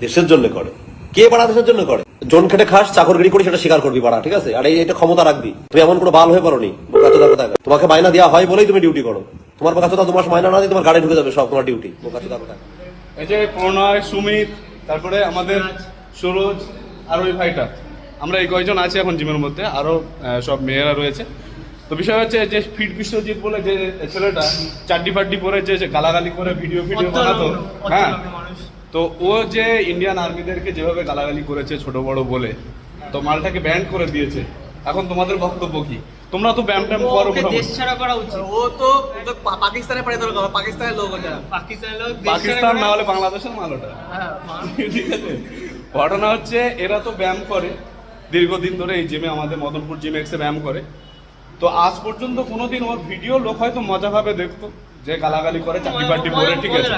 দেশের জন্য করে। কে বাড়া দেশের জন্য করে? জন খেটে খাস চাকরগিরি করি সেটা স্বীকার করবি বাড়া ঠিক আছে? আর এই- এটা ক্ষমতা রাখবি। তুমি এমন কোনো বাল হয়ে কোথায় তোমাকে মাইনা দেওয়া হয় বলেই তুমি ডিউটি করো। তোমার বোকা চোদা তোমার মাইনা না দিয়ে তোমার গাড়ি ঢুকে যাবে সব তোমার ডিউটি বোকা চোদা এই যে প্রণয় সুমিত তারপরে আমাদের সরোজ। আর ওই ভাইটা। আমরা এই কয়জন আছি এখন জিমের মধ্যে আরও সব মেয়েরা রয়েছে। তো বিষয় হচ্ছে যে ফিট বিশ্বজিৎ বলে যে ছেলেটা চাড্ডি ফাড্ডি পরে যে যে গালাগালি করে ভিডিও ভিডিও বানাতো হ্যাঁ। তো ও যে ইন্ডিয়ান আর্মিদেরকে যেভাবে গালাগালি করেছে ছোট বড় বলে তো মালটাকে ব্যান্ড করে দিয়েছে। এখন তোমাদের বক্তব্য কি? তোমরা তো ব্যায়াম ট্যাম করো দেশ ছাড়া করা উচিত। ও তো পাকিস্তানে তোর কথা পাকিস্তানের লোক ওটা। পাকিস্তানের লোক দেশ পাকিস্তান না হলে বাংলাদেশের মাল ওটা। হ্যাঁ, ঠিক আছে? ঘটনা হচ্ছে এরা তো ব্যায়াম করে। দীর্ঘদিন ধরে এই জিমে আমাদের মদনপুর জিম এক্সে ব্যায়াম করে। তো আজ পর্যন্ত কোনোদিন ওর ভিডিও লোক হয়তো মজা ভাবে দেখতো। যে গালাগালি করে চাকরি বাটি পরে ঠিক আছে।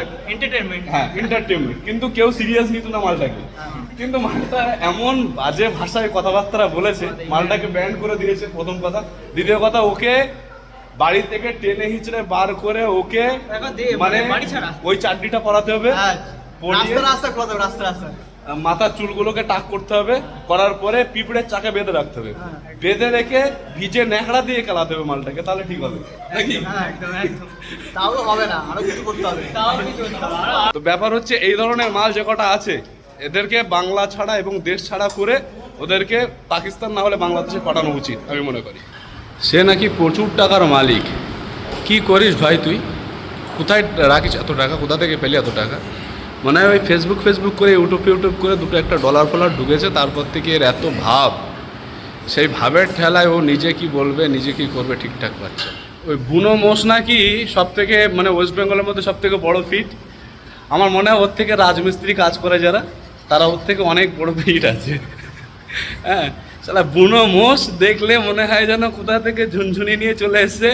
হ্যাঁ এন্টারটেনমেন্ট কিন্তু কেউ সিরিয়াস নিত না মালটাকে। কিন্তু মালটা এমন বাজে ভাষায় কথাবার্তা বলেছে মালটাকে ব্যান্ড করে দিয়েছে প্রথম কথা। দ্বিতীয় কথা ওকে বাড়ি থেকে টেনে হিচড়ে বার করে ওকে মানে। ওই চাকরিটা পড়াতে হবে। হ্যাঁ রাস্তা রাস্তা কথা রাস্তা রাস্তা। মাথার চুলগুলোকে টাক করতে হবে করার পরে পিঁপড়ের চাকে বেঁধে রাখতে হবে। হ্যাঁ। বেঁধে রেখে ভিজে ন্যাকড়া দিয়ে খেলাতে হবে মালটাকে তাহলে ঠিক হবে। নাকি? হ্যাঁ একদম একদম। তাও হবে না আরও কিছু করতে হবে। তো ব্যাপার হচ্ছে এই ধরনের মাল যে কটা আছে এদেরকে বাংলা ছাড়া এবং দেশ ছাড়া করে ওদেরকে পাকিস্তান না হলে বাংলাদেশে পাঠানো উচিত আমি মনে করি। সে নাকি প্রচুর টাকার মালিক। কি করিস ভাই তুই? কোথায় রাখিস এত টাকা? কোথা থেকে পেলি এত টাকা? মনে হয় ওই ফেসবুক ফেসবুক করে ইউটিউব ইউটিউব করে দুটো একটা ডলার ফলার ঢুকেছে, তারপর থেকে এর এত ভাব। সেই ভাবের ঠেলায় ও নিজে কি বলবে, নিজে কি করবে ঠিকঠাক পাচ্ছে ওই বুনো মোষ নাকি সব থেকে মানে ওয়েস্ট বেঙ্গলের মধ্যে সব থেকে বড় ফিট আমার মনে হয় ওর থেকে রাজমিস্ত্রি কাজ করে যারা, তারা ওর থেকে অনেক বড় ফিট আছে। হ্যাঁ সালা বুনো মোষ দেখলে মনে হয় যেন কোথা থেকে ঝুনঝুনি নিয়ে চলে এসছে।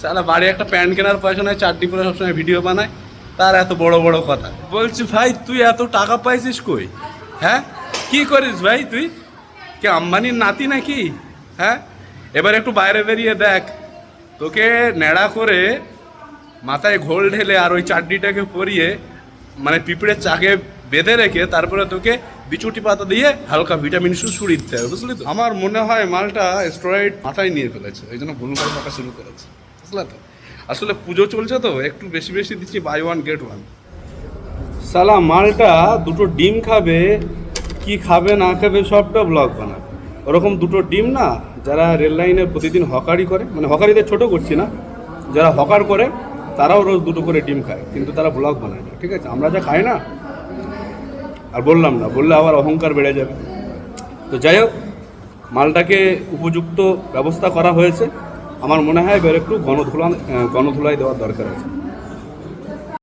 সালা বাড়ি একটা প্যান্ট কেনার পয়সা নয় চারটি পরে সবসময় ভিডিও বানায়। তার এত বড় বড় কথা। বলছি ভাই তুই এত টাকা পাইছিস কই? হ্যাঁ? কি করিস ভাই তুই? কে আম্বানির নাতি নাকি? হ্যাঁ? এবার একটু বাইরে বেরিয়ে দেখ। তোকে নেড়া করে মাথায় ঘোল ঢেলে আর ওই চাটনিটাকে পরিয়ে মানে পিঁপড়ের চাকে বেঁধে রেখে তারপরে তোকে বিচুটি পাতা দিয়ে হালকা ভিটামিন সু ছুড়ি দিতে হবে বুঝলি তো? আমার মনে হয় মালটা স্টেরয়েড মাথায় নিয়ে ফেলেছে এই জন্য ভুলভাল থাকা শুরু করেছে বুঝলে তো? আসলে পুজো চলছে তো, একটু বেশি বেশি দিচ্ছি বাই ওয়ান গেট ওয়ান সালা, মালটা দুটো ডিম খাবে, কি খাবে, না খাবে, সবটা ব্লগ বানাবে। ওরকম দুটো ডিম না, যারা রেল লাইনে প্রতিদিন হকারি করে মানে হকারিদের ছোট করছি না, যারা হকার করে, তারাও রোজ দুটো করে ডিম খায়, কিন্তু তারা ব্লগ বানায় না, ঠিক আছে? আমরা যা খাই না, আর বললাম না, বললে আবার অহংকার বেড়ে যাবে। তো যাই হোক, মালটাকে উপযুক্ত ব্যবস্থা করা হয়েছে। আমার মনে হয় এবার একটু গণধুলা গণধুলাই দেওয়ার দরকার আছে।